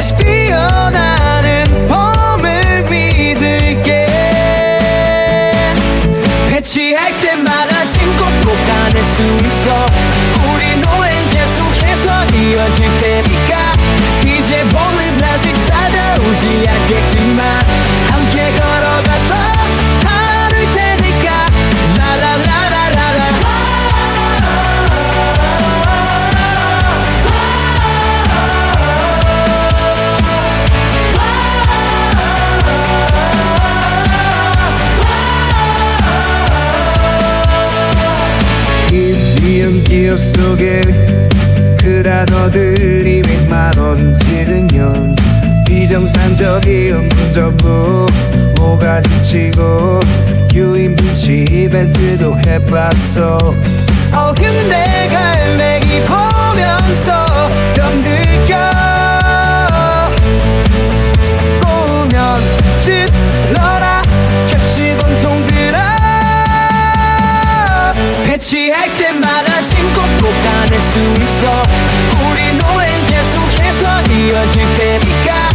다시 피어나는 봄을 믿을게. 대치할 때마다 신곡 녹아낼 수 있어. 우리 노래 계속해서 이어질 테니까. 속에 그 단어들이 백만 원 지르면 비정상적인 문전부 뭐가 지치고 유인빛이 이벤트도 해봤어. 어 근데 배치할 때마다 신곡 꼭 가낼 수 있어. 우리 노래는 계속해서 이어질 테니까